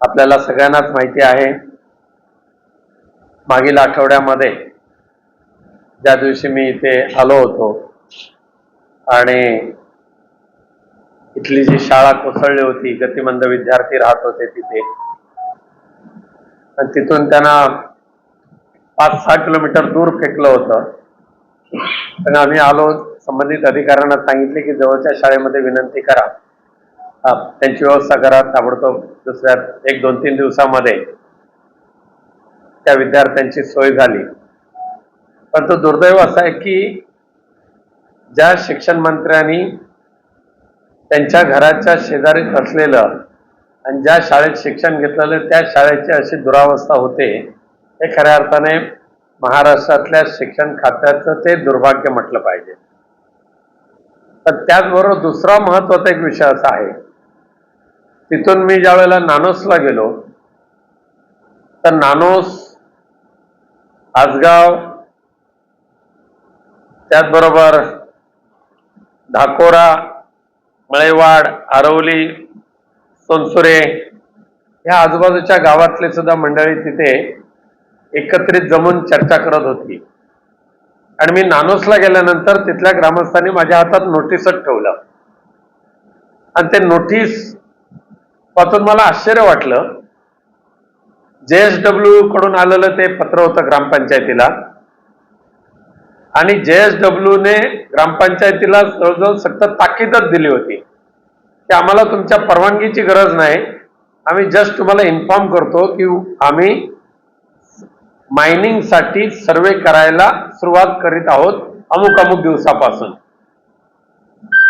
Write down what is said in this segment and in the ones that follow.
आपल्याला सगळ्यांनाच माहिती आहे. मागील आठवड्यामध्ये ज्या दिवशी मी इथे आलो होतो आणि इथली जी शाळा कोसळली होती गतिमंद विद्यार्थी राहत होते तिथे. आणि तिथून त्यांना पाच सहा किलोमीटर दूर फेकलं होतं. पण आम्ही आलो संबंधित अधिकाऱ्यांना सांगितले की जवळच्या शाळेमध्ये विनंती करा. त्यांची व्यवस्था करा ताबडतोब दुसऱ्या एक दोन तीन दिवसामध्ये त्या विद्यार्थ्यांची सोय झाली. परंतु दुर्दैव असं आहे की ज्या शिक्षण मंत्र्यांनी त्यांच्या घराच्या शेजारीच असलेलं आणि ज्या शाळेत शिक्षण घेतलेलं त्या शाळेची अशी दुरावस्था होते हे खऱ्या अर्थाने महाराष्ट्रातल्या शिक्षण खात्याचं ते दुर्भाग्य म्हटलं पाहिजे. पण त्याचबरोबर दुसरा महत्त्वाचा एक विषय असा आहे तिथून मी ज्या वेळेला नानोसला गेलो तर नानोस आसगाव त्याचबरोबर धाकोरा मळेवाड आरवली सोनसुरे ह्या आजूबाजूच्या गावातले सुद्धा मंडळी तिथे एकत्रित जमून चर्चा करत होती. आणि मी नानोसला गेल्यानंतर तिथल्या ग्रामस्थांनी माझ्या हातात नोटीसच ठेवलं. आणि ते नोटीस वाचून मला आश्चर्य वाटलं. जे एस डब्ल्यू कडून आलेलं ते पत्र होतं ग्रामपंचायतीला. आणि जे एस ग्रामपंचायतीला जवळजवळ सक्त ताकीदच दिली होती. की आम्हाला तुमच्या परवानगीची गरज नाही. आम्ही जस्ट तुम्हाला इन्फॉर्म करतो की आम्ही मायनिंगसाठी सर्वे करायला सुरुवात करीत आहोत अमुक अमुक दिवसापासून.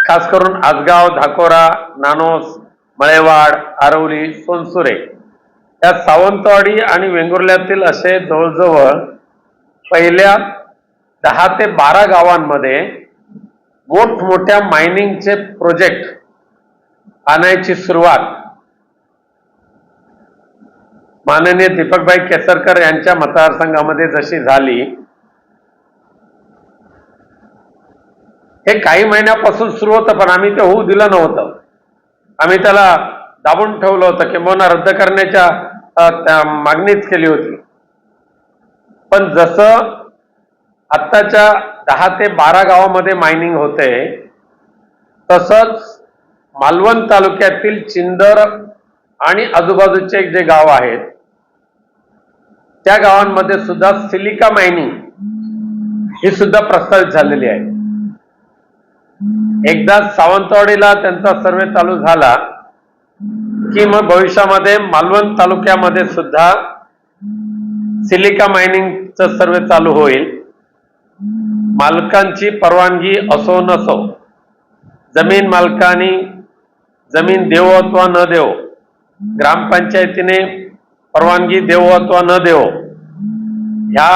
खास करून आजगाव धाकोरा नानोस मळेवाड आरवली सोनसुरे. या सावंतवाडी आणि वेंगुर्ल्यातील असे जवळजवळ पहिल्या दहा ते बारा गावांमध्ये मोठमोठ्या मायनिंगचे प्रोजेक्ट आणायची सुरुवात माननीय दीपकभाई केसरकर यांच्या मतदारसंघामध्ये जशी झाली. हे काही महिन्यापासून सुरू होतं पण आम्ही ते होऊ दिलं नव्हतं. आम्ही त्याला दाबून ठेवलं होतं किंवा रद्द करण्याच्या त्या मागणीच केली होती. पण जसं आत्ताच्या दहा ते बारा गावामध्ये मायनिंग होते तसंच मालवण तालुक्यातील चिंदर आणि आजूबाजूचे जे गाव आहेत त्या गावांमध्ये सुद्धा सिलिका मायनिंग ही सुद्धा प्रस्तावित झालेली आहे. एकदा सावंतवाडीला त्यांचा सर्वे चालू झाला की मग भविष्यामध्ये मालवण तालुक्यामध्ये सुद्धा सिलिका मायनिंगचं सर्वे चालू होईल. मालकांची परवानगी असो नसो जमीन मालकांनी जमीन देवो अथवा न देवो ग्रामपंचायतीने परवानगी देवो अथवा न देवो ह्या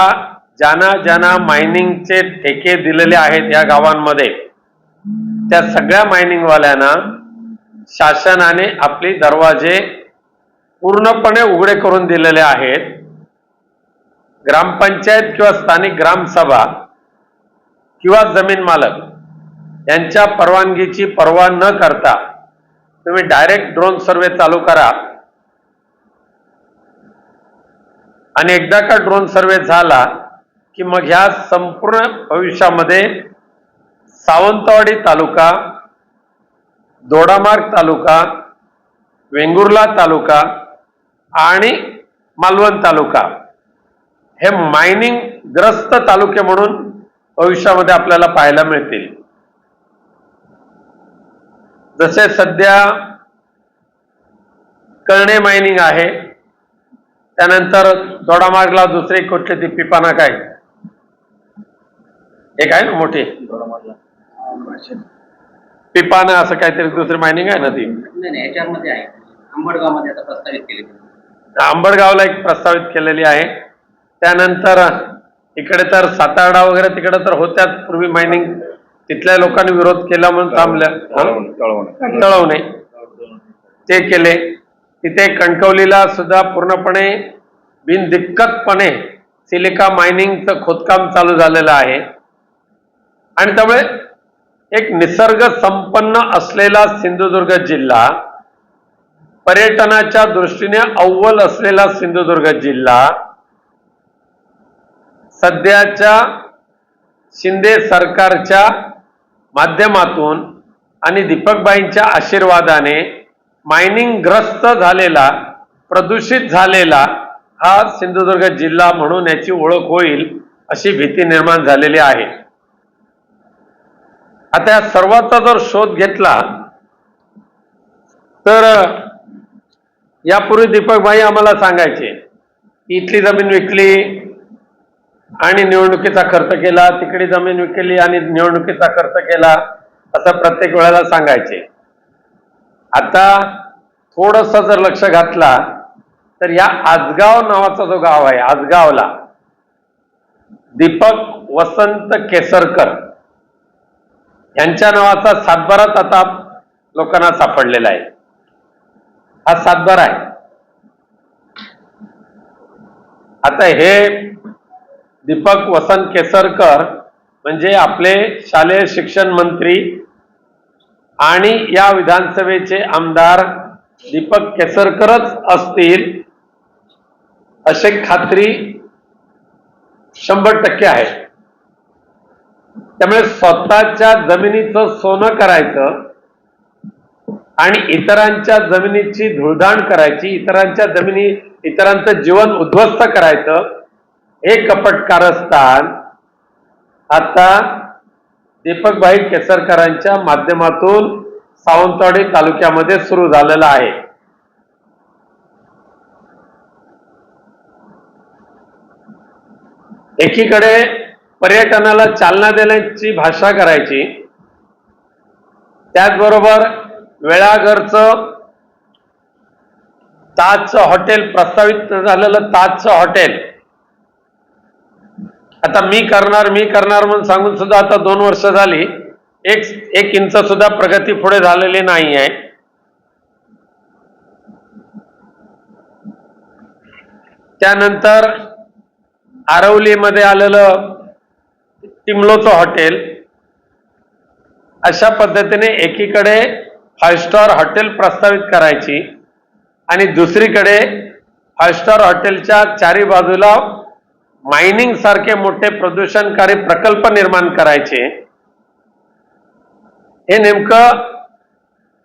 ज्यांना ज्यांना मायनिंगचे ठेके दिलेले आहेत या गावांमध्ये. त्या सगळ्या मायनिंगवाल्यांना शासनाने आपले दरवाजे पूर्णपणे उघडे करून दिलेले आहेत. ग्रामपंचायत किंवा स्थानिक ग्रामसभा किंवा जमीन मालक यांच्या परवानगीची पर्वा न करता तुम्ही डायरेक्ट ड्रोन सर्वे चालू करा. आणि एकदा का ड्रोन सर्वे झाला की मग ह्या संपूर्ण भविष्यामध्ये सावंतवाडी तालुका दोडामार्ग तालुका वेंगुर्ला तालुका आणि मालवण तालुका. हे मायनिंग ग्रस्त तालुके म्हणून भविष्यामध्ये आपल्याला पाहायला मिळतील. जसे सध्या कळणे मायनिंग आहे त्यानंतर दोडामार्गला दुसरी कुठली ती पिपाना काय एक आहे ना मोठी? पिपाना असं काहीतरी दुसरी मायनिंग आहे ना ती? नाही नाही याच्यामध्ये आहे. अंबडगावमध्ये आता प्रस्तावित केली. आंबडगावला एक प्रस्तावित केलेली आहे. त्यानंतर इकडे तर सातारडा वगैरे तिकडे तर होत्याच. पूर्वी मायनिंग तिथल्या लोकांनी विरोध केला म्हणून थांबल्या? तळवणे ते केले. तिथे कणकवलीला सुद्धा पूर्णपणे बिनदिक्कतपणे सिलिका मायनिंगचं खोदकाम चालू झालेलं आहे. आणि त्यामुळे एक निसर्ग संपन्न असलेला सिंधुदुर्ग जिल्हा पर्यटनाच्या दृष्टीने अव्वल असलेला सिंधुदुर्ग जिल्हा. सध्याच्या शिंदे सरकारच्या माध्यमातून आणि दीपकबाईंच्या आशीर्वादाने मायनिंग ग्रस्त झालेला प्रदूषित झालेला हा सिंधुदुर्ग जिल्हा म्हणून याची ओळख होईल अशी भीती निर्माण झालेली आहे. आता या सर्वाचा जर शोध घेतला तर यापूर्वी दीपकभाई आम्हाला सांगायचे इथली जमीन विकली आणि निवडणुकीचा खर्च केला तिकडे जमीन विकली आणि निवडणुकीचा खर्च केला असं प्रत्येक वेळेला सांगायचे. आता थोडस जर लक्ष घातला तर या आजगाव नावाचा जो गाव आहे आजगावला दीपक वसंत केसरकर यांच्या नावाचा सातबाराच आता लोकांना सापडलेला आहे. हा सातबारा आहे. आता हे दीपक वसंत केसरकर म्हणजे आपले शालेय शिक्षण मंत्री आणि या विधानसभेचे आमदार दीपक केसरकरच असतील असे खात्री शंभर टक्के आहे. त्यामुळे स्वतःच्या जमिनीचं सोनं करायचं आणि इतरांच्या जमिनीची धुळधाण करायची इतरांच्या जमिनी इतरांचं जीवन उद्ध्वस्त करायचं हे कपट कारस्थान आता दीपकभाई केसरकरांच्या माध्यमातून सावंतवाडी तालुक्यामध्ये सुरू झालेलं आहे. एकीकडे पर्यटनाला चालना देण्याची भाषा करायची. त्याचबरोबर वेळाघरचं ताजचं हॉटेल प्रस्तावित झालेलं ताजचं हॉटेल. आता मी करणार मी करणार म्हणून सांगून सुद्धा आता दोन वर्ष झाली. एक एक इंच सुद्धा प्रगती पुढे झालेली नाही आहे त्यानंतर आरवलीमध्ये आलेलं टिमलोचं हॉटेल. अशा पद्धतीने एकीकडे फाईव्ह स्टार हॉटेल प्रस्तावित करायची आणि दुसरीकडे फाईव्ह स्टार हॉटेलच्या चारी बाजूला मायनिंग सारखे मोठे प्रदूषणकारी प्रकल्प निर्माण करायचे. हे नेमकं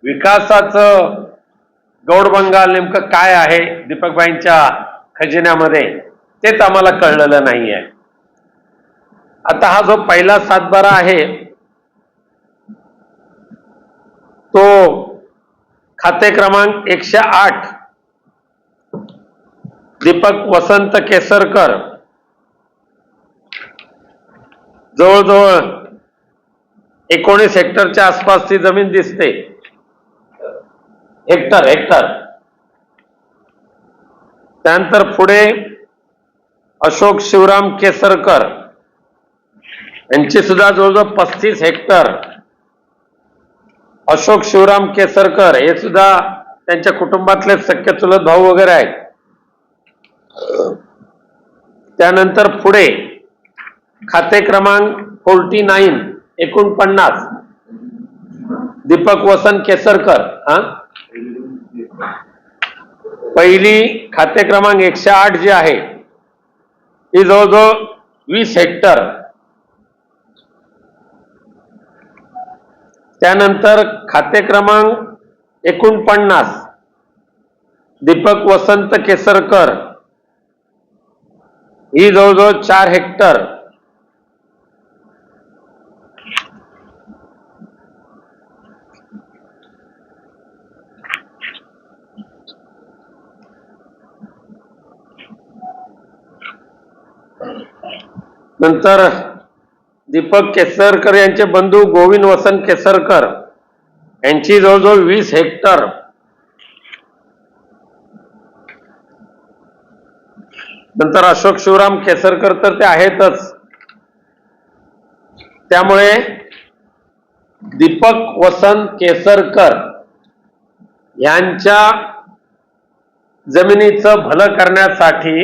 विकासाचं गौडबंगाल नेमकं काय आहे दीपकबाईंच्या खजिन्यामध्ये तेच आम्हाला कळलेलं नाही आहे आता हा जो पहिला सातबारा आहे तो खाते क्रमांक एकशे आठ. दीपक वसंत केसरकर. जवळजवळ एकोणीस हेक्टरच्या आसपास ती जमीन दिसते. Hectare hectare. त्यानंतर पुढे अशोक शिवराम केसरकर. यांची सुद्धा जवळजवळ पस्तीस हेक्टर अशोक शिवराम केसरकर हे सुद्धा त्यांच्या कुटुंबातले सख्य चुलत भाऊ वगैरे आहेत. त्यानंतर पुढे खाते क्रमांक फोर्टी नाईन एकोणपन्नास दीपक वसंत केसरकर हा? पहिली खाते क्रमांक एकशे आठ जी आहे ही जवळजवळ वीस हेक्टर त्यानंतर खाते क्रमांक एकोणपन्नास. दीपक वसंत केसरकर. ही जवळजवळ चार हेक्टर. नंतर दीपक केसरकर यांचे बंधू गोविंद वसंत केसरकर यांची जवळजवळ वीस हेक्टर. नंतर अशोक शिवराम केसरकर तर ते आहेतच. त्यामुळे दीपक वसंत केसरकर यांच्या जमिनीचं भलं करण्यासाठी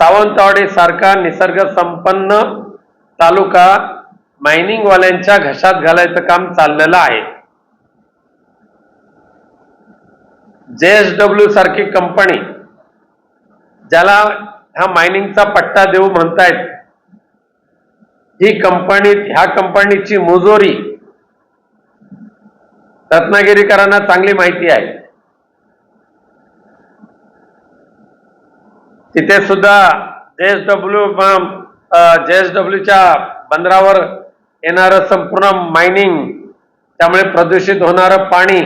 सावंतवाडी सारखा निसर्ग संपन्न तालुका मायनिंग वाल्यांच्या घशात घालायचं काम चाललेलं आहे. जे एस डब्ल्यू सारखी कंपनी ज्याला हा मायनिंगचा पट्टा देऊ म्हणतायत ही कंपनी ह्या कंपनीची मुजोरी रत्नागिरीकरांना चांगली माहिती आहे. तिथे सुद्धा जे एस जे एस डब्ल्यूच्या बंदरावर येणारं संपूर्ण मायनिंग त्यामुळे प्रदूषित होणारं पाणी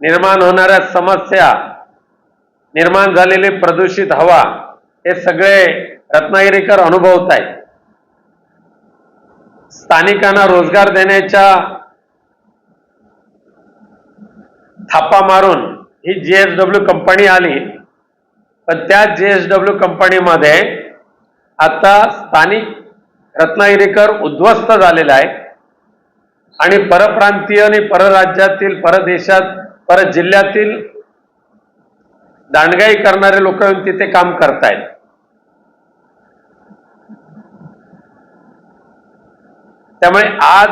निर्माण होणाऱ्या समस्या निर्माण झालेली प्रदूषित हवा हे सगळे रत्नागिरीकर अनुभवत आहेत. स्थानिकांना रोजगार देण्याच्या थापा मारून ही जी एस डब्ल्यू कंपनी आली पण त्या जी एस डब्ल्यू कंपनीमध्ये आता स्थानिक रत्नागिरीकर उद्ध्वस्त झालेला आहे आणि परप्रांतीय आणि परराज्यातील परदेशात पर जिल्ह्यातील दांडगाई करणारे लोक येऊन तिथे काम करतायत. त्यामुळे आज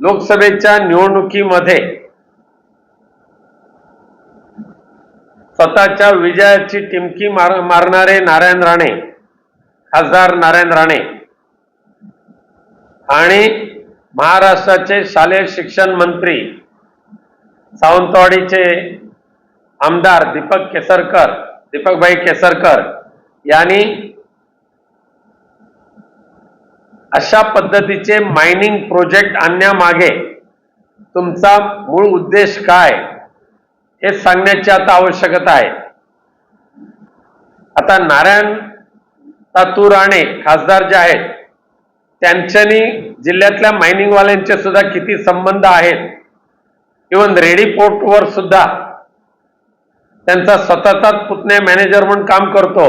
लोकसभेच्या निवडणुकीमध्ये स्वतःच्या विजयाची टिमकी मार मारणारे नारायण राणे खासदार नारायण राणे. आणि महाराष्ट्राचे शालेय शिक्षण मंत्री सावंतवाडीचे आमदार दीपक केसरकर दीपकभाई केसरकर यांनी अशा पद्धतीचे मायनिंग प्रोजेक्ट आणण्यामागे तुमचा मूळ उद्देश काय हे सांगण्याची आता आवश्यकता आहे. आता नारायण तातू राणे खासदार जे आहेत त्यांच्यानी जिल्ह्यातल्या मायनिंगवाल्यांचे सुद्धा किती संबंध आहेत? इवन रेडी पोर्टवर सुद्धा त्यांचा स्वतःचाच पुतण्या मॅनेजर म्हणून काम करतो.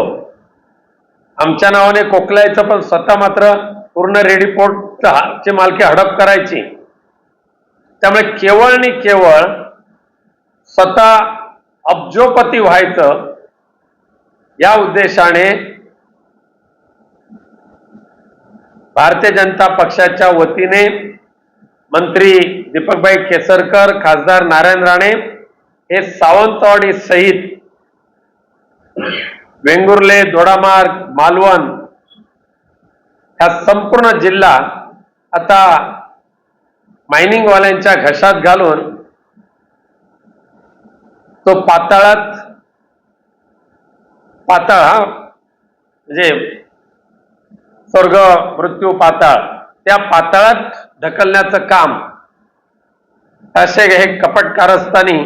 आमच्या नावाने कोकलायचं पण स्वतः मात्र पूर्ण रेडी पोर्ट ची मालकी हडप करायची. त्यामुळे केवळ आणि केवळ स्वतः अब्जोपती व्हायचं या उद्देशाने भारतीय जनता पक्षाच्या वतीने मंत्री दीपकभाई केसरकर खासदार नारायण राणे हे सावंतवाडी सहित वेंगुर्ले दोडामार्ग मालवण हा संपूर्ण जिल्हा आता मायनिंगवाल्यांच्या घशात घालून तो पाताळात पाताळ हा म्हणजे स्वर्ग मृत्यू पाताळ. त्या पाताळात ढकलण्याचं काम. असे हे कपट कारस्थानी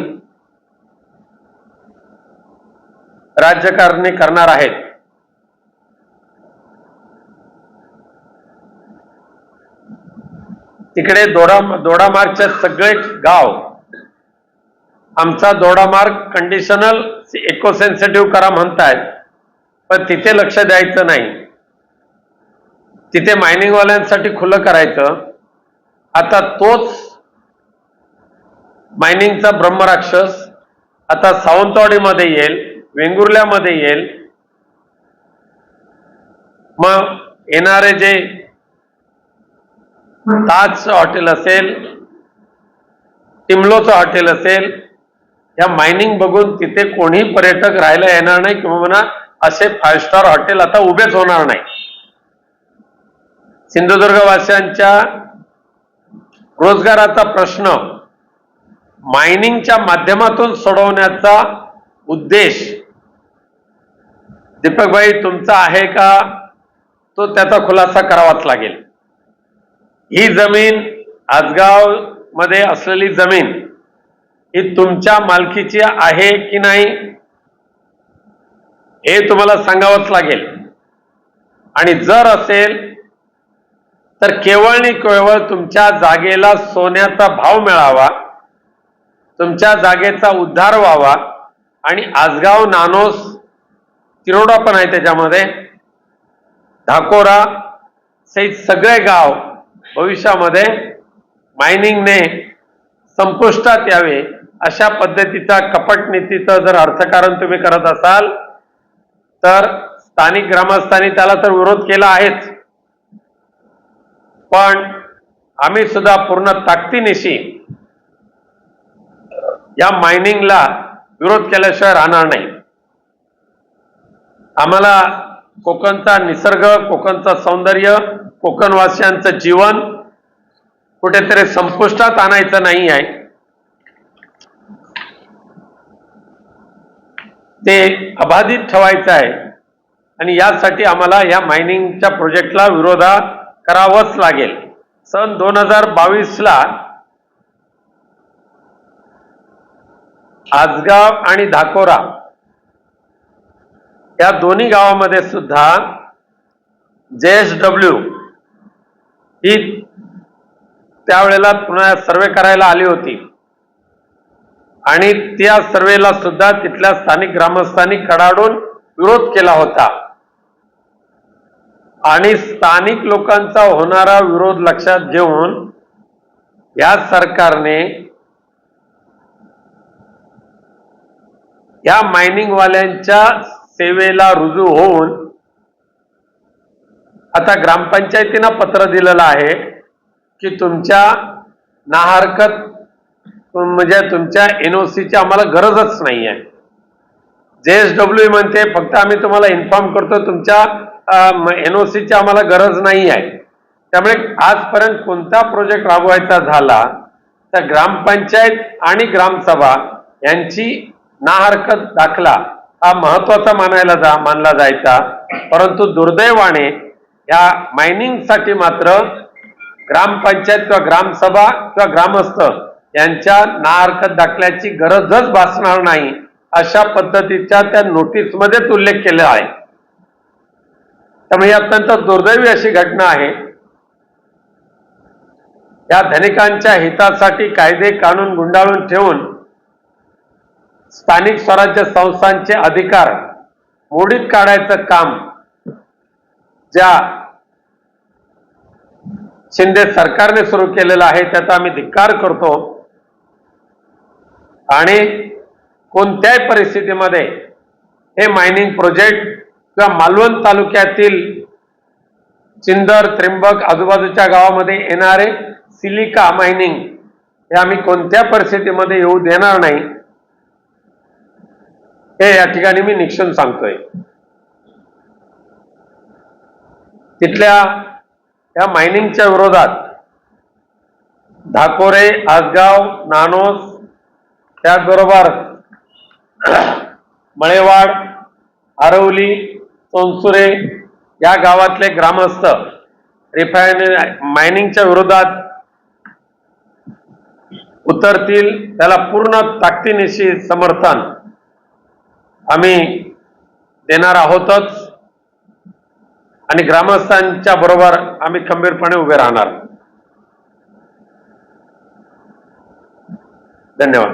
राज्यकारणी करणार आहेत. तिकडे दोडा दोडामार्गचे सगळे गाव. आमचा दोडामार्ग कंडिशनल इकोसेन्सिटिव्ह करा म्हणतायत. पण तिथे लक्ष द्यायचं नाही. तिथे मायनिंगवाल्यांसाठी खुलं करायचं. आता तोच मायनिंगचा ब्रह्मराक्षस आता सावंतवाडीमध्ये येईल वेंगुर्ल्यामध्ये येईल. मग येणारे जे ताज हॉटेल असेल टिमलोचं हॉटेल असेल या मायनिंग बघून तिथे कोणी पर्यटक राहायला येणार नाही किंवा म्हणा असे फाईव्ह स्टार हॉटेल आता उभेच होणार नाही. सिंधुदुर्गवासियांच्या रोजगाराचा प्रश्न मायनिंगच्या माध्यमातून सोडवण्याचा उद्देश दीपकभाई तुमचा आहे का? तो त्याचा खुलासा करावाच लागेल. ही जमीन आजगावमध्ये असलेली जमीन ही तुमच्या मालकीची आहे की नाही हे तुम्हाला सांगावंच लागेल. आणि जर असेल तर केवळ आणि केवळ तुमच्या जागेला सोन्याचा भाव मिळावा तुमच्या जागेचा उद्धार व्हावा आणि आजगाव नानोस तिरोडा पण आहे त्याच्यामध्ये. धाकोरा सहित सगळे गाव भविष्यामध्ये मायनिंगने संपुष्टात यावे अशा पद्धतीचा कपट नीतीचं जर अर्थकारण तुम्ही करत असाल तर स्थानिक ग्रामस्थांनी त्याला तर विरोध केला आहेच. पण आम्ही सुद्धा पूर्ण ताकदीनिशी या मायनिंगला विरोध केल्याशिवाय राहणार नाही. आम्हाला कोकणचा निसर्ग कोकणचं सौंदर्य कोकणवासियांचं जीवन कुठेतरी संपुष्टात आणायचं नाही आहे. ते अबाधित ठेवायचं आहे. आणि यासाठी आम्हाला या मायनिंगच्या प्रोजेक्टला विरोधा करावंच लागेल. सन दोन हजार बावीसला आजगाव आणि धाकोरा या दोन्ही गावामध्ये सुद्धा जे एस डब्ल्यू ही त्यावेळेला पुन्हा सर्वे करायला आली होती. आणि त्या सर्वेला सुद्धा तिथल्या स्थानिक ग्रामस्थांनी कडाडून विरोध केला होता. आणि स्थानिक लोकांचा होणारा विरोध लक्षात घेऊन या सरकारने या मायनिंगवाल्यांच्या सेवेला रुजू होऊन आता ग्रामपंचायतीनं पत्र दिलेलं आहे की तुमच्या नाहरकत म्हणजे तुमच्या एनओसीची आम्हाला गरजच नाही आहे जे एस डब्ल्यू म्हणते फक्त आम्ही तुम्हाला इन्फॉर्म करतो तुमच्या एनओसीची आम्हाला गरज नाही आहे. त्यामुळे आजपर्यंत कोणता प्रोजेक्ट राबवायचा झाला तर ग्रामपंचायत आणि ग्रामसभा यांची नाहरकत दाखला हा महत्त्वाचा मानायला जा मानला जायचा. परंतु दुर्दैवाने या मायनिंगसाठी मात्र ग्रामपंचायत किंवा ग्रामसभा किंवा ग्रामस्थ यांच्या नाहरकत दाखल्याची गरजच भासणार नाही. अशा पद्धतीच्या त्या नोटीसमध्येच उल्लेख केला आहे. त्यामुळे ही अत्यंत दुर्दैवी अशी घटना आहे. या धनिकांच्या हितासाठी कायदे कानून गुंडाळून ठेवून स्थानिक स्वराज्य संस्थांचे अधिकार मोडीत काढायचं काम ज्या शिंदे सरकारने सुरू केलेलं आहे त्याचा आम्ही धिक्कार करतो. आणि कोणत्याही परिस्थितीमध्ये हे मायनिंग प्रोजेक्ट किंवा मालवण तालुक्यातील चिंदर त्रिंबक आजूबाजूच्या गावामध्ये येणारे सिलिका मायनिंग हे आम्ही कोणत्या परिस्थितीमध्ये येऊ देणार नाही हे या ठिकाणी मी निक्षून सांगतोय. तिथल्या या मायनिंगच्या विरोधात धाकोरे आसगाव नानोस त्याचबरोबर मळेवाड आरवली सोनसुरे या गावातले ग्रामस्थ रिफायनरी मायनिंगच्या विरोधात उतरतील. त्याला पूर्ण ताकदीनिशी समर्थन आम्ही देणार आहोतच. आणि ग्रामस्थांच्या बरोबर आम्ही खंबीरपणे उभे राहणार. धन्यवाद.